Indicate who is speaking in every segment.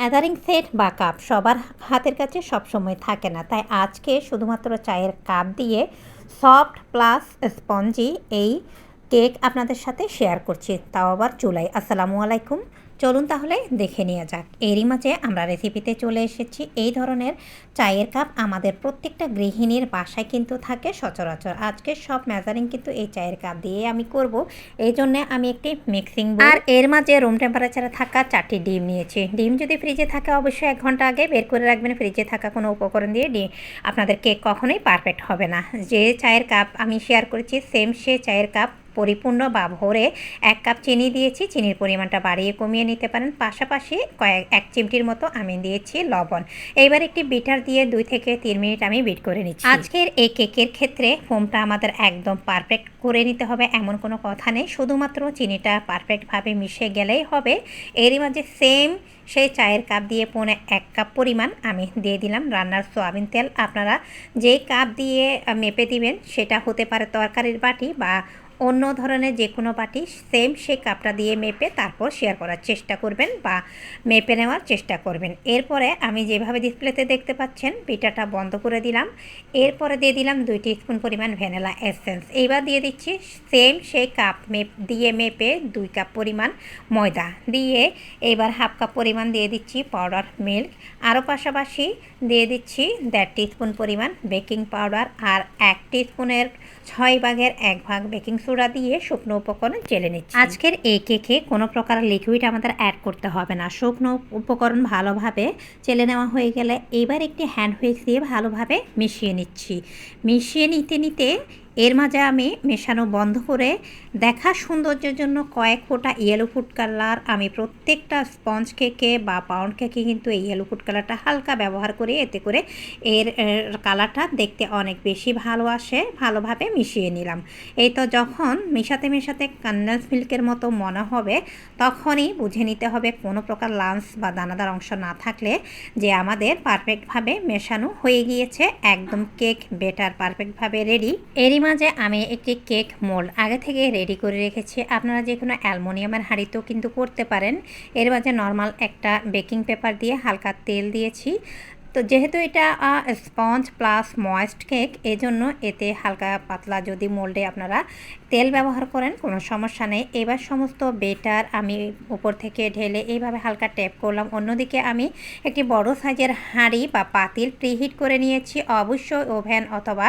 Speaker 1: Gathering set বা cup সবার হাতের কাছে সবসময় থাকে না। তাই আজকে শুধুমাত্র চায়ের কাপ দিয়ে সফট প্লাস স্পঞ্জি এই কেক আপনাদের সাথে শেয়ার করছি। তাও আবার চুলাই আসসালামু আলাইকুম। চলুন তাহলে দেখে নেওয়া যাক। এরই মাঝে আমরা রেসিপিতে চলে এসেছি। এই ধরনের চায়ের কাপ আমাদের প্রত্যেকটা গৃহিণীর বাসায় কিন্তু থাকে সচরাচর। আজকে সব মেজারিং কিন্তু এই চায়ের কাপ দিয়ে আমি করব। এই জন্য আমি একটি মিক্সিং আর এর মাঝে রুম টেম্পারেচারে থাকা চারটি ডিম নিয়েছি। ডিম যদি ফ্রিজে থাকে অবশ্যই এক ঘণ্টা আগে বের করে রাখবেন। ফ্রিজে থাকা কোনো উপকরণ দিয়ে ডিম আপনাদের কেক কখনোই পারফেক্ট হবে না। যে চায়ের কাপ আমি শেয়ার করেছি সেম সে চায়ের কাপ পরিপূর্ণ বা ভরে এক কাপ চিনি দিয়েছি। চিনির পরিমাণটা বাড়িয়ে কমিয়ে নিতে পারেন। পাশাপাশি কয়েক, এক চিমটির মতো আমি দিয়েছি লবণ। এইবার একটি বিটার দিয়ে দুই থেকে তিন মিনিট আমি বিট করে নিচ্ছি। আজকের এই কেকের ক্ষেত্রে ফোমটা আমাদের একদম পারফেক্ট করে নিতে হবে, এমন কোনো কথা নেই। শুধুমাত্র চিনিটা পারফেক্টভাবে মিশে গেলেই হবে। এরই মাঝে সেম সেই চায়ের কাপ দিয়ে পৌনে এক কাপ পরিমাণ আমি দিয়ে দিলাম রান্নার সোয়াবিন তেল। আপনারা যেই কাপ দিয়ে মেপে দিবেন, সেটা হতে পারে তরকারির বাটি বা অন্য ধরনের যে কোনো বাটি সেম সেই কাপটা দিয়ে মেপে তারপর শেয়ার করার চেষ্টা করবেন বা মেপে নেওয়ার চেষ্টা করবেন। এরপরে আমি যেভাবে ডিসপ্লেতে দেখতে পাচ্ছেন, পিঠাটা বন্ধ করে দিলাম। এরপরে দিয়ে দিলাম দুই স্পুন পরিমাণ ভ্যানিলা এসেন্স এইবার দিয়ে দিচ্ছি সেম সেই কাপ মেপ দিয়ে মেপে দুই কাপ পরিমাণ ময়দা। দিয়ে এবার হাফ কাপ পরিমাণ দিয়ে দিচ্ছি পাউডার মিল্ক আরও পাশাপাশি দিয়ে দিচ্ছি দেড় স্পুন পরিমাণ বেকিং পাউডার আর এক স্পুনের ছয় ভাগের এক ভাগ বেকিং সোডা দিয়ে শুকনো উপকরণ চেলে নিচ্ছি। আজকের এই কেকে কোনো প্রকার লিকুইড আমাদের অ্যাড করতে হবে না। শুকনো উপকরণ ভালোভাবে চেলে নেওয়া হয়ে গেলে এবার একটি হ্যান্ড হুইক্স দিয়ে ভালোভাবে মিশিয়ে নিচ্ছি। মিশিয়ে নিতে নিতে এর মাঝে আমি মেশানো বন্ধ করে দেখা সৌন্দর্যের জন্য কয়েক ফোঁটা ইয়েলো ফুড কালার আমি প্রত্যেকটা স্পঞ্জ কেকে বা পাউন্ড কেকে কিন্তু এই ইয়েলো ফুড কালারটা হালকা ব্যবহার করি, এতে করে এর কালারটা দেখতে অনেক বেশি ভালো আসে, ভালোভাবে মিশিয়ে নিলাম। এই তো যখন মেশাতে মেশাতে কন্ডেন্স মিল্কের মতো মনে হবে, তখনই বুঝে নিতে হবে কোনো প্রকার লাঞ্চ বা দানাদার অংশ না থাকলে যে আমাদের পারফেক্টভাবে মেশানো হয়ে গিয়েছে, একদম কেক বেটার পারফেক্টভাবে রেডি এরই মাঝে আমি একটি কেক মোল্ড আগে থেকে রেডি করে রেখেছি। আপনারা যে কোনো অ্যালমোনিয়ামের হাঁড়িতেও কিন্তু করতে পারেন। এর মাঝে নর্মাল একটা বেকিং পেপার দিয়ে হালকা তেল দিয়েছি। তো যেহেতু এটা স্পঞ্জ প্লাস ময়েস্ট কেক, এজন্য এতে হালকা পাতলা যদি মোল্ডে আপনারা তেল ব্যবহার করেন, কোনো সমস্যা নেই। এবার সমস্ত বেটার আমি উপর থেকে ঢেলে এইভাবে হালকা ট্যাপ করলাম। অন্যদিকে আমি একটি বড় সাইজের হাঁড়ি বা পাতিল প্রিহিট করে নিয়েছি। অবশ্যই ওভেন অথবা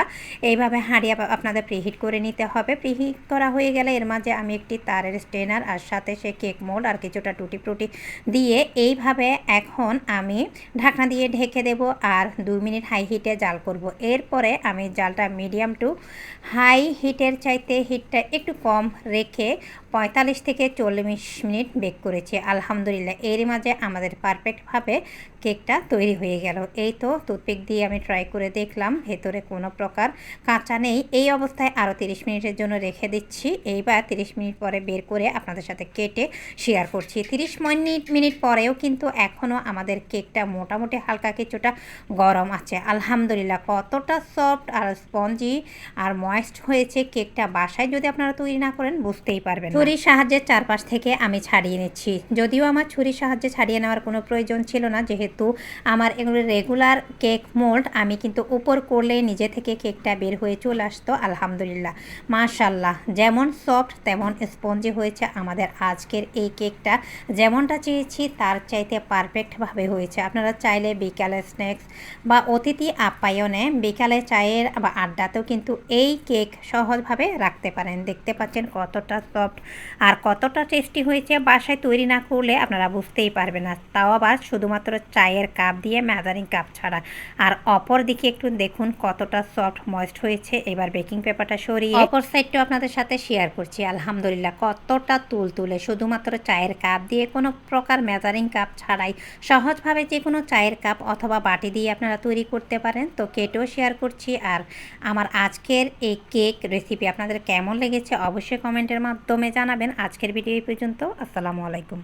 Speaker 1: এইভাবে হাঁড়ি আপনাদের প্রিহিট করে নিতে হবে। প্রিহিট করা হয়ে গেলে এর মাঝে আমি একটি তারের স্টেনার আর সাথে সে কেক মোল্ড আর কিছুটা টুটি ফ্রুটি দিয়ে এইভাবে এখন আমি ঢাকনা দিয়ে ঢেকে দেব আর দুই মিনিট হাই হিটে জাল করব। এরপরে আমি জালটা মিডিয়াম টু হাই হিটের চাইতে হিটটা একটু কম রেখে পঁয়তাল্লিশ থেকে চল্লিশ মিনিট বেক করেছি। আলহামদুলিল্লাহ, এরই মাঝে আমাদের পারফেক্টভাবে কেকটা তৈরি হয়ে গেল। এই তো টুথপিক দিয়ে আমি ট্রাই করে দেখলাম, ভেতরে কোনো প্রকার কাঁচা নেই। এই অবস্থায় আরও তিরিশ মিনিটের জন্য রেখে দিচ্ছি। এইবার তিরিশ মিনিট পরে বের করে আপনাদের সাথে কেটে শেয়ার করছি। তিরিশ মিনিট মিনিট পরেও কিন্তু এখনও আমাদের কেকটা মোটামুটি হালকা কিছুটা গরম আছে। আলহামদুলিল্লাহ, কতটা সফট আর স্পঞ্জি আর ময়েস্ট হয়েছে কেকটা বাসায় যদি আপনারা তৈরি না করেন, বুঝতেই পারবেন ছুরির সাহায্যে চারপাশ থেকে আমি ছাড়িয়ে নিচ্ছি। যদিও আমার ছুরির সাহায্যে ছাড়িয়ে নেওয়ার কোনো প্রয়োজন ছিল না, যেহেতু আমার এগুলো রেগুলার কেক মোল্ড আমি কিন্তু উপর করলে নিজে থেকে কেকটা বের হয়ে চলে আসতো, আলহামদুলিল্লাহ। মাশাল্লাহ যেমন সফট তেমন স্পঞ্জি হয়েছে আমাদের আজকের এই কেকটা যেমনটা চেয়েছি, তার চাইতে পারফেক্টভাবে হয়েছে। আপনারা চাইলে বিকালে স্ন্যাক্স বা অতিথি আপ্যায়নে বিকালে চায়ের বা আড্ডাতেও কিন্তু এই কেক সহজভাবে রাখতে পারেন। দেখতে পাচ্ছেন কতটা সফট আর কতটা টেস্টি হয়েছে বাসায় তৈরি না করলে আপনারা বুঝতেই পারবেন না। তাও আবার শুধুমাত্র চায়ের কাপ দিয়ে মেজারিং কাপ ছাড়া। আর অপর দিকে একটু দেখুন কতটা সফট, ময়েস্ট হয়েছে। এবার বেকিং পেপারটা সরিয়ে অপর সাইডটাও আপনাদের সাথে শেয়ার করছি, আলহামদুলিল্লাহ। কতটা তুল তুলে শুধুমাত্র চায়ের কাপ দিয়ে কোনো প্রকার মেজারিং কাপ ছাড়াই সহজভাবে যে কোনো চায়ের কাপ অথবা বাটি দিয়ে আপনারা তৈরি করতে পারেন। তো কেটেও শেয়ার করছি। আর আমার আজকের এই কেক রেসিপি আপনাদের কেমন লেগেছে অবশ্যই কমেন্টের মাধ্যমে জানাবেন আজকের ভিডিও পর্যন্ত। আসসালামু আলাইকুম।